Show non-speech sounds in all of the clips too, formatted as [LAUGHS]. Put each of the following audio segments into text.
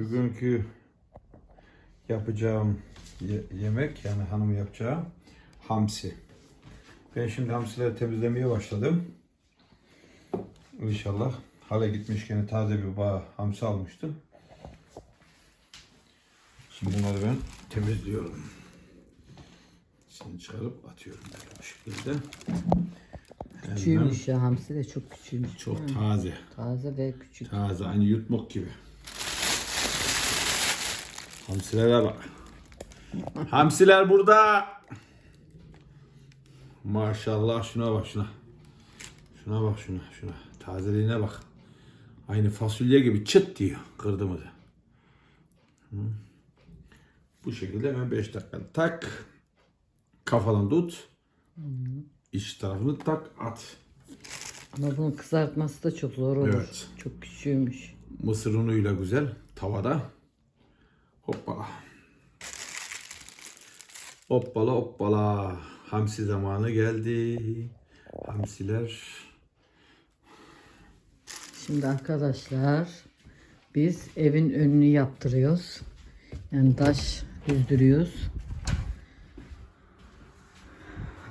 Bugünkü yapacağım ye- yemek yani hanım yapacağı hamsi. Ben şimdi hamsileri temizlemeye başladım. İnşallah hale gitmişken taze bir bağ hamsi almıştım. Şimdi bunları ben temizliyorum. Şimdi çıkarıp atıyorum böyle bu şekilde. Küçüğümüş ya hamsi de çok küçüğümüş. Çok taze. Taze ve küçük. Taze aynı yutmak gibi. Hamsilere bak. Hamsiler burada. Maşallah şuna bak şuna. Şuna bak şuna şuna. Tazeliğine bak. Aynı fasulye gibi çıt diyor kırdığımızı. Hı. Bu şekilde hemen 5 dakika tak. Kafadan tut. İç tarafını tak at. Ama bunun kızartması da çok zor olur. Evet. Çok küçüğümüş. Mısır unuyla güzel tavada. Hoppala. Hoppala hoppala. Hamsi zamanı geldi. Hamsiler. Şimdi arkadaşlar biz evin önünü yaptırıyoruz. Yani taş düzdürüyoruz.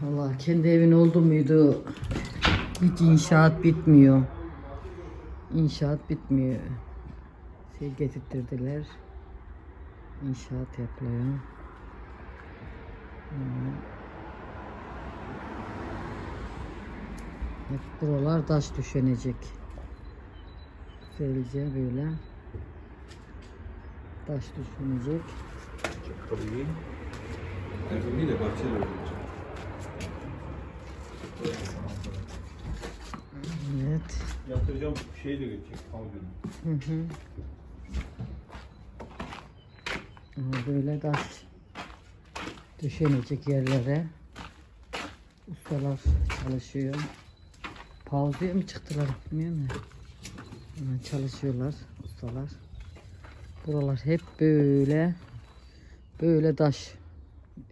Allah kendi evin oldu muydu hiç inşaat bitmiyor. İnşaat bitmiyor. Şey getirttirdiler. İnşaat yapılıyor. Hmm. Hep buralar taş düşenecek. Güzelce böyle taş düşünecek. Tabii. Erdoğan'ı da bahçeli olacak. Evet. Yatıracağım şey de geçecek. Hı hı. Ama böyle taş düşünecek yerlere ustalar çalışıyor. Pauzaya mı çıktılar bilmiyorum ya. Ama çalışıyorlar ustalar. Buralar hep böyle böyle taş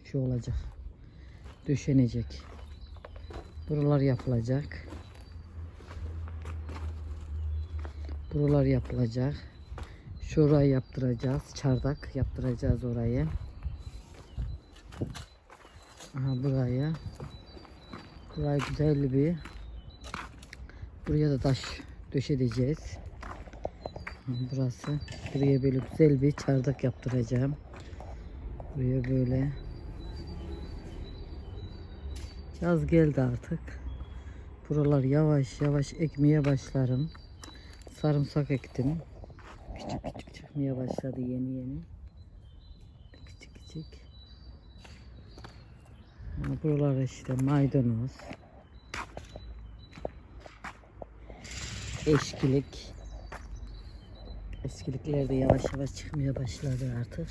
şu olacak. Döşenecek. Buralar yapılacak. Buralar yapılacak. Şurayı yaptıracağız. Çardak yaptıracağız orayı. Aha burayı. Burayı güzel bir buraya da taş döşedeceğiz. Burası. Buraya böyle güzel bir çardak yaptıracağım. Buraya böyle. Yaz geldi artık. Buralar yavaş yavaş ekmeye başlarım. Sarımsak ektim. Küçük küçük çıkmaya başladı yeni yeni. Küçük küçük. Buralar işte maydanoz. Eşkilik. Eskilikler de yavaş yavaş çıkmaya başladı artık.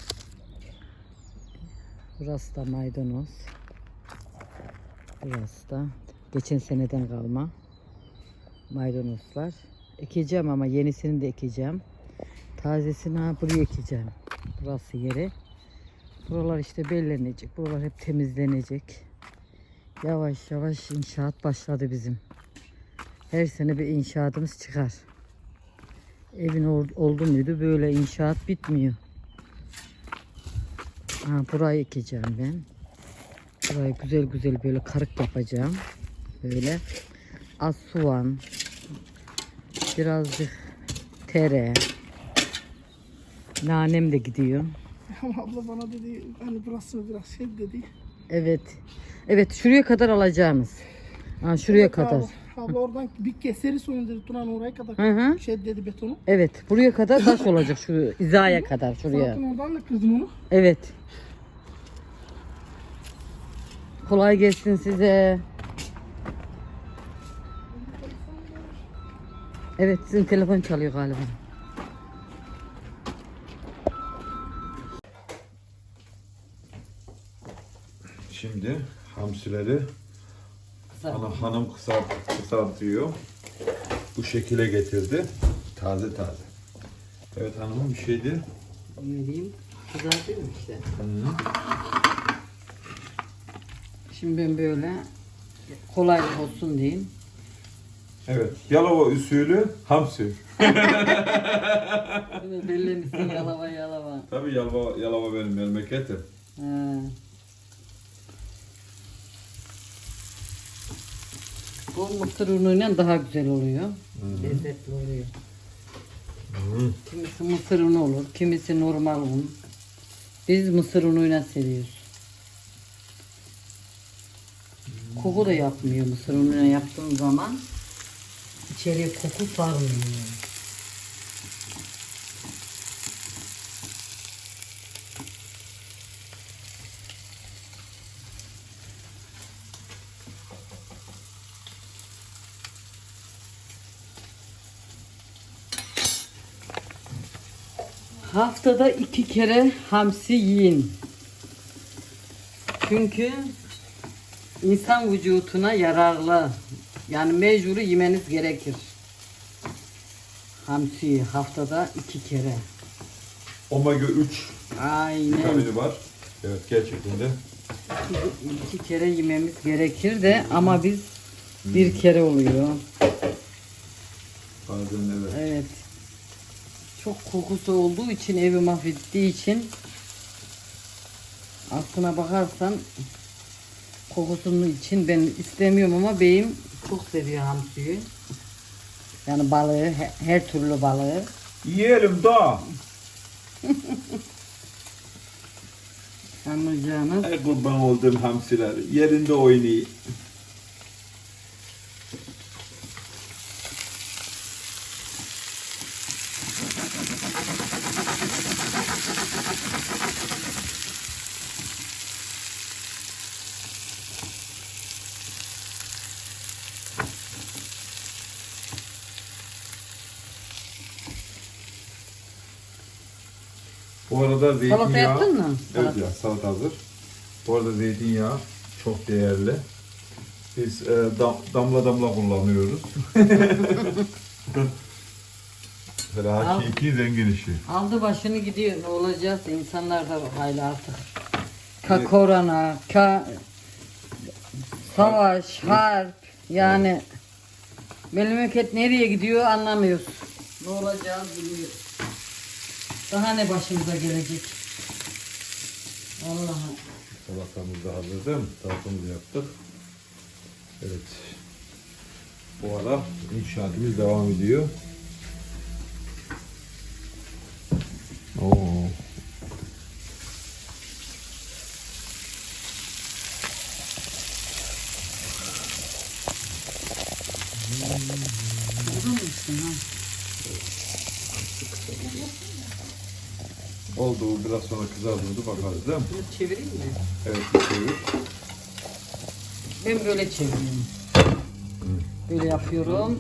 Burası da maydanoz. Burası da geçen seneden kalma maydanozlar. Ekeceğim ama yenisini de ekeceğim. Tazesini ha buraya ekeceğim. Burası yeri. Buralar işte bellenecek. Buralar hep temizlenecek. Yavaş yavaş inşaat başladı bizim. Her sene bir inşaatımız çıkar. Evin ol- oldu muydu böyle inşaat bitmiyor. Ha, burayı ekeceğim ben. Burayı güzel güzel böyle karık yapacağım. Böyle az soğan, birazcık tere, nanem de gidiyor. [LAUGHS] Ama abla bana dedi hani burası biraz şey dedi. Evet. Evet şuraya kadar alacağınız. Ha, şuraya Evet, kadar. Abla, abla oradan bir keseri soyun dedi Turan oraya kadar. Hı hı. Şey dedi betonu. Evet buraya kadar taş olacak şu hizaya kadar şuraya. Zaten oradan da kırdım onu. Evet. Kolay gelsin size. Evet sizin telefon çalıyor galiba. Şimdi hamsileri hanım, hanım kısalt, kısaltıyor. Bu şekile getirdi. Taze taze. Evet hanımım bir şeydi. Vereyim. Kızartayım işte. Şimdi ben böyle kolaylık olsun diyeyim. Evet. Yalova usulü hamsi. Bellemişsin yalava yalava. Tabii Yalova, Yalova benim memleketim. He. Bu mısır unuyla daha güzel oluyor. Lezzetli oluyor. Kimisi mısır unu olur, kimisi normal un. Biz mısır unuyla seviyoruz. Koku da yapmıyor mısır unuyla yaptığın zaman. İçeriye koku sarmıyor. Haftada iki kere hamsi yiyin. Çünkü insan vücuduna yararlı. Yani mecburi yemeniz gerekir. Hamsi haftada iki kere. Omega 3 Aynen. vitamini var. Evet gerçekten de. İki, iki kere yememiz gerekir de ama biz bir kere oluyor. Bazen evet. Evet. Çok kokusu olduğu için evi mahvettiği için aslına bakarsan kokusunun için ben istemiyorum ama beyim çok seviyor hamsiyi. Yani balığı, he- her türlü balığı. Yiyelim da. Anlayacağınız. Ay kurban olduğum hamsiler. Yerinde oynayın. Bu arada zeytinyağı... Salata yaptın mı? Evet Salata. ya salata hazır. Bu arada zeytinyağı çok değerli. Biz e, dam- damla damla kullanıyoruz. [LAUGHS] Böyle Al. hakiki zengin işi. Aldı başını gidiyor. Ne olacağız? İnsanlar da hayli artık. Ka korona, ka savaş, harp. Yani memleket nereye gidiyor anlamıyoruz. Ne olacağız bilmiyoruz. Daha ne başımıza gelecek? Allah'ım. Salatamız da hazır değil mi? Salatamızı yaptık. Evet. Bu ara inşaatımız devam ediyor. Oo. Uzun musun ha? Oldu biraz sonra kızardırdı bakarız değil mi? Bunu çevireyim mi? Evet bir çevir. Ben böyle çeviriyorum. Böyle yapıyorum.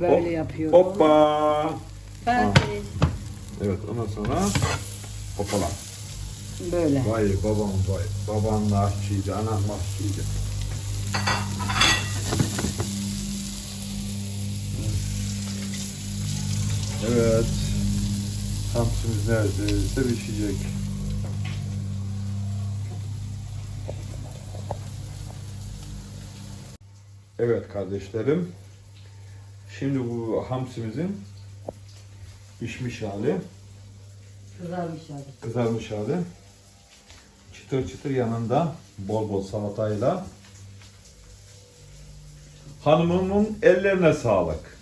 Böyle Hop, yapıyorum. Hoppa. Ben Evet ondan sonra hoppala. böyle. Vay babam vay. Baban da aşçıydı, aşçıydı. Evet. Hamsimiz neredeyse pişecek. Evet kardeşlerim. Şimdi bu hamsimizin pişmiş hali. Kızarmış abi. kızarmış hali. Çıtır çıtır yanında bol bol salatayla. Hanımımın ellerine sağlık.